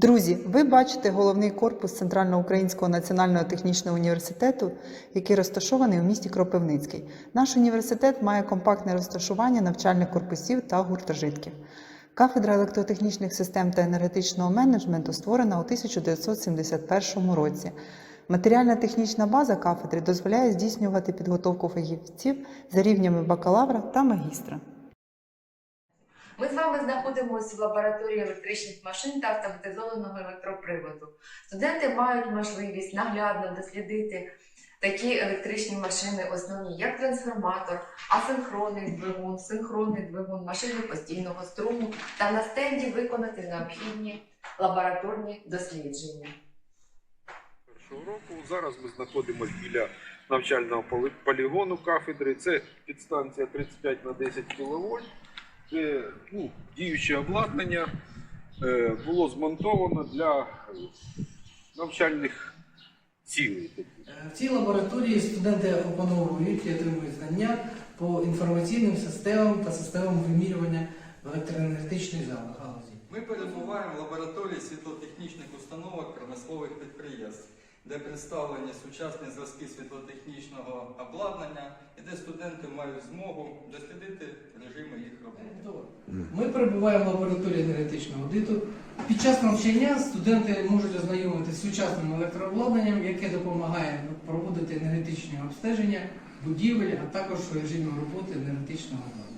Друзі, ви бачите головний корпус Центральноукраїнського національного технічного університету, який розташований у місті Кропивницький. Наш університет має компактне розташування навчальних корпусів та гуртожитків. Кафедра електротехнічних систем та енергетичного менеджменту створена у 1971 році. Матеріальна технічна база кафедри дозволяє здійснювати підготовку фахівців за рівнями бакалавра та магістра. Ми з вами знаходимося в лабораторії електричних машин та автоматизованого електроприводу. Студенти мають можливість наглядно дослідити такі електричні машини, основні, як трансформатор, асинхронний двигун, синхронний двигун, машини постійного струму та на стенді виконати необхідні лабораторні дослідження. року. Зараз ми знаходимося біля навчального полігону кафедри. Це підстанція 35 на 10 кВт. Це ну, діюче обладнання е, було змонтовано для навчальних цілей. Е, В цій лабораторії студенти опановують і отримують знання по інформаційним системам та системам вимірювання в електроенергетичній зал- галузі. Ми перебуваємо в лабораторії світлотехнічних установок промислових підприємств, де представлені сучасні зразки світлотехнічного обладнання і де студенти мають змогу дослідити. Ми перебуваємо в лабораторії енергетичного аудиту. Під час навчання студенти можуть ознайомитися з сучасним електрообладнанням, яке допомагає проводити енергетичні обстеження будівель, а також режимів роботи енергетичного обладнання.